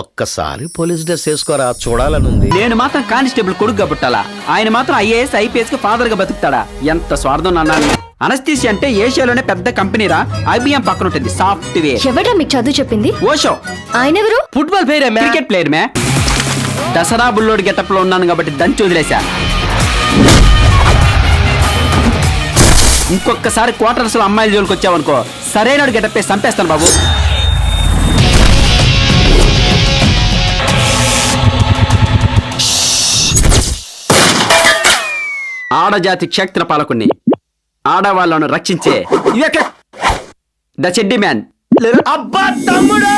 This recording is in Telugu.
ఒక్కసారి పోలీస్ డ్రెస్ వేసుకోరా చూడాలనుంది. నేను మాత్రం కానిస్టేబుల్ కొడుకు కాబట్టాలా ఆయన మాత్రం ఐఏఎస్ ఐపీఎస్కి ఫాదర్గా బతుకుతాడా? ఎంత స్వార్థం అన్నాను అనస్థిసి అంటే ఏషియాలోనే పెద్ద కంపెనీరా. ఐబిఎం పక్కన ఉంటుంది సాఫ్ట్వేర్. ఎవడా మీకు చదువు చెప్పింది? ఓషో. ఆయన ఎవరు ఫుట్బాల్ ప్లేయర్ క్రికెట్ ప్లేయర్ మే దసరా బుల్లోడి గెటప్లో ఉన్నాను కాబట్టి దంచి వదిలేశా. ఇంకొకసారి క్వార్టర్స్లో అమ్మాయిల జోలికి వచ్చావనుకో సరైన గెటప్ వేసి చంపేస్తాను బాబు. ఆడజాతి క్షేత్ర పాలకుణ్ణి ఆడవాళ్ళను రక్షించే ద చెడ్డి మ్యాన్ అబ్బా తమ్ముడా!